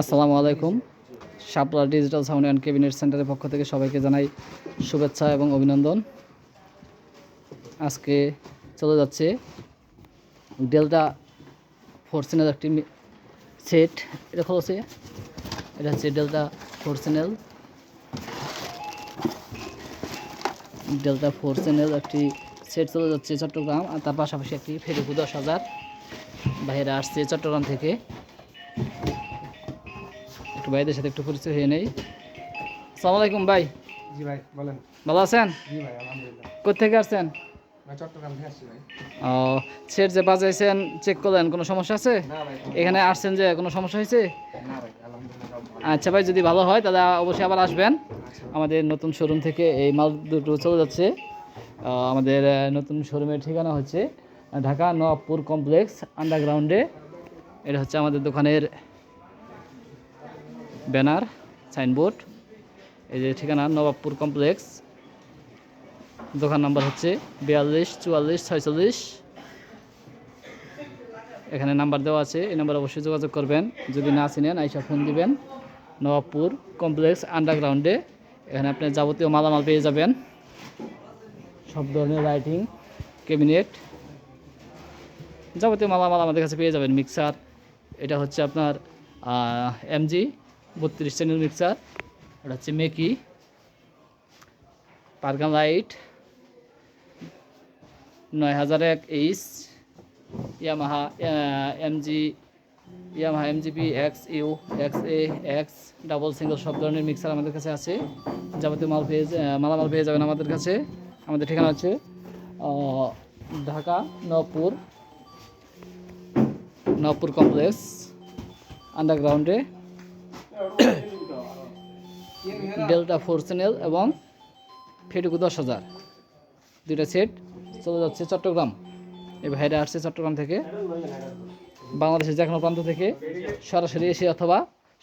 আসসালামু আলাইকুম। Shapla digital sound and cabinet সেন্টারের পক্ষ থেকে সবাইকে জানাই শুভেচ্ছা এবং অভিনন্দন। আজকে চলে যাচ্ছে ডেল্টা ফোরসেনের একটি সেট এটা খোলছে এটা হচ্ছে delta four channel delta four channel একটি সেট চলে যাচ্ছে চট্টগ্রাম, আর তার পাশাপাশি একটি ফেরিকু দশ হাজার। বাইরে আসছে চট্টগ্রাম থেকে। একটু ভাইদের সাথে একটু পরিচয় হয়ে নেই। সালাম আলাইকুম ভাই। জি ভাই বলেন। ভালো আছেন? জি ভাই আলহামদুলিল্লাহ। কোথেকে আসছেন? ও সেট যে বাজাইছেন চেক করলেন কোনো সমস্যা আছে? এখানে আসছেন যে কোনো সমস্যা হয়েছে? আচ্ছা ভাই যদি ভালো হয় তাহলে অবশ্যই আবার আসবেন। আচ্ছা। আমাদের নতুন শোরুম থেকে এই মাল দুটো চলে যাচ্ছে। আমাদের নতুন শোরুমের ঠিকানা হচ্ছে ঢাকা নবাবপুর কমপ্লেক্স আন্ডারগ্রাউন্ডে এটা হচ্ছে আমাদের দোকানের ব্যানার, সাইনবোর্ড, এই যে ঠিকানা নবাবপুর কমপ্লেক্স। দোকান নাম্বার হচ্ছে বিয়াল্লিশ, চুয়াল্লিশ, ছয়চল্লিশ। এখানে নাম্বার দেওয়া আছে, এই নাম্বার অবশ্যই যোগাযোগ করবেন। যদি না চিনেন, আইসা ফোন দিবেন। নবাবপুর কমপ্লেক্স আন্ডারগ্রাউন্ডে। এখানে আপনি যাবতীয় মালামাল পেয়ে যাবেন। সব ধরনের লাইটিং, ক্যাবিনেট। যাবতীয় মালামাল আমাদের কাছে পেয়ে যাবেন, মিক্সার। এটা হচ্ছে আপনার এমজি বত্রিশ চ্যানেল মিক্সার এটা হচ্ছে মেকি। পারগান লাইট, নয় হাজার এক H, Yamaha MG Yamaha MGP X, U, X, A, X, double single সব ধরনের মিক্সার আমাদের কাছে আছে। যাবতীয় মাল পেয়ে মালামাল পেয়ে যাবেন আমাদের কাছে। আমাদের ঠিকানা হচ্ছে ঢাকা, নবপুর নবপুর কমপ্লেক্স, আন্ডারগ্রাউন্ডে। ডেল্টা চ্যানেল এবং ফেটুকু দশ হাজার। দুইটা সেট চলে যাচ্ছে চট্টগ্রাম। এই ভাইরা আসছে চট্টগ্রাম থেকে। বাংলাদেশের যে কোনো প্রান্ত থেকে সরাসরি এসে অথবা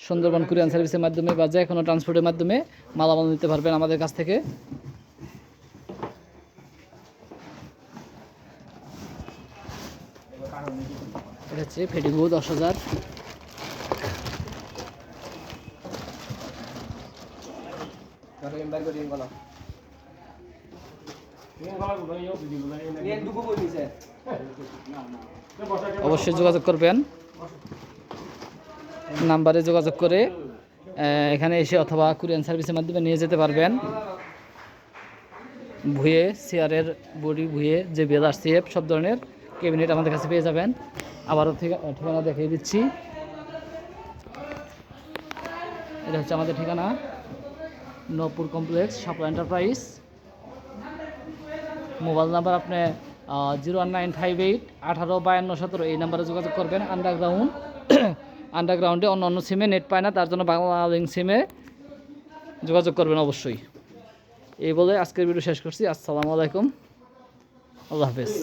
সুন্দরবন কুরিয়ান সার্ভিসের মাধ্যমে বা যে কোনো ট্রান্সপোর্টের মাধ্যমে মালামাল নিতে পারবেন আমাদের কাছ থেকে। এটা হচ্ছে ফেটিগু দশ হাজার। এমবার করে অবশ্যই যোগাযোগ করবেন। নাম্বারে যোগাযোগ করে এখানে এসে অথবা কুরিয়ান সার্ভিসের মাধ্যমে নিয়ে যেতে পারবেন। ভুয়ে চেয়ারের বডি ভুয়ে যে বেদার সেপ সব ধরনের ক্যাবিনেট আমাদের কাছে পেয়ে যাবেন। আবারও ঠিকা- ঠিকানা দেখিয়ে দিচ্ছি। এটা হচ্ছে আমাদের ঠিকানা। Nabapur complex, Shapla enterprise. Mobile number আপনি zero one nine five eight, আঠারো বায়ান্ন সতেরো, এই নাম্বারে যোগাযোগ করবেন। আন্ডারগ্রাউন্ড আন্ডারগ্রাউন্ডে অন্য অন্য সিমে নেট পায় না, তার জন্য বাংলা লিঙ্ক সিমে যোগাযোগ করবেন অবশ্যই। এই বলে আজকের ভিডিও শেষ করছি। আসসালামু আলাইকুম। আল্লাহ হাফেজ।